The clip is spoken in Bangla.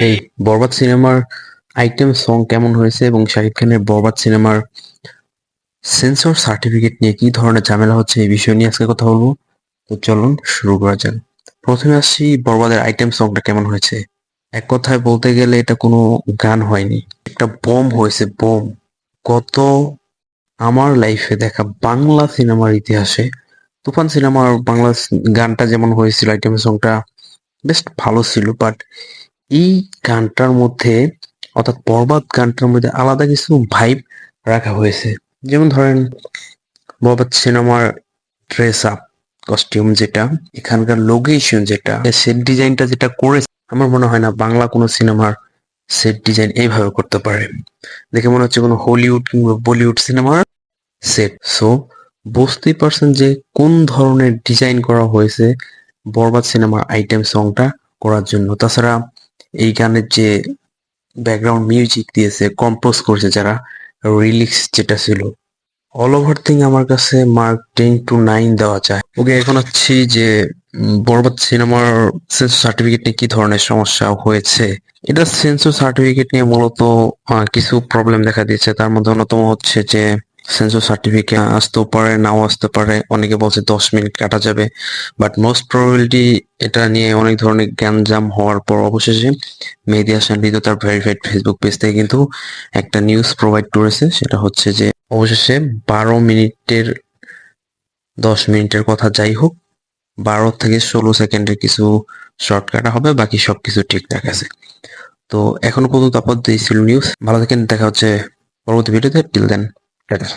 এই বরবাদ সিনেমার আইটেম সং কেমন হয়েছে এবং শাকিব খানের বরবাদ সিনেমার সেন্সর সার্টিফিকেট নিয়ে কি ধরনের ঝামেলা হচ্ছে এই বিষয় নিয়ে আজকে কথা বলব। তো চলুন শুরু করা যাক। প্রথমে আসি, বরবাদের আইটেম সংটা কেমন হয়েছে? এক কথায় বলতে গেলে এটা কোনো গান হয়নি। একটা বোম হয়েছে বোম গত আমার লাইফে দেখা বাংলা সিনেমার ইতিহাসে তুফান সিনেমার বাংলা গানটা যেমন হয়েছিল আইটেম সংটা বেশ ভালো ছিল বাট এই গানটার মধ্যে, অর্থাৎ বরবাদ গানটার মধ্যে আলাদা কিছু ভাইব রাখা হয়েছে। যেমন ধরেন, বরবাদ সিনেমার ড্রেস আপ কস্টিউম যেটা, এখানকার লোকেশন যেটা সেট ডিজাইনটা যেটা করেছে, আমার মনে হয় না বাংলা কোনো সিনেমার সেট ডিজাইন এইভাবে করতে পারে। দেখে মনে হচ্ছে কোনো হলিউড কিংবা বলিউড সিনেমার সেট সো বুঝতেই পারছেন যে কোন ধরনের ডিজাইন করা হয়েছে বরবাদ সিনেমার আইটেম সংটা করার জন্য। তাছাড়া এই গানের যে ব্যাকগ্রাউন্ড মিউজিক দিয়েছে কম্পোজ করেছে যারা রিলিক্স যেটা ছিল অল ওভার থিং আমার কাছে মার্ক টেন টু নাইন দেওয়া যায়। ওকে এখন হচ্ছি যে বরবাদ সিনেমার সেন্সর সার্টিফিকেট নিয়ে কি ধরনের সমস্যা হয়েছে? এটা সেন্সর সার্টিফিকেট নিয়ে মূলত কিছু প্রবলেম দেখা দিয়েছে। তার মধ্যে অন্যতম হচ্ছে যে সেন্সর সার্টিফিকেট আসতেও পারে, নাও আসতে পারে। অনেকে বলছে দশ মিনিট কাটা যাবে বাট মোস্ট প্রবাবিলিটি এটা নিয়ে অনেক ধরনের গ্যাঞ্জাম হওয়ার পর অবশেষে মেহেদি হাসান তার ভেরিফাইড ফেসবুক পেজ থেকে কিন্তু একটা নিউজ প্রোভাইড করেছে। সেটা হচ্ছে যে অবশেষে বারো মিনিটের, দশ মিনিটের কথা যাই হোক, বারো থেকে ষোলো সেকেন্ডের কিছু শর্ট কাটা হবে, বাকি সবকিছু ঠিকঠাক আছে। তো এখনও পর্যন্ত আপাতত এই ছিল নিউজ ভালো থাকেন, দেখা হচ্ছে পরবর্তী ভিডিওতে। Till then tata.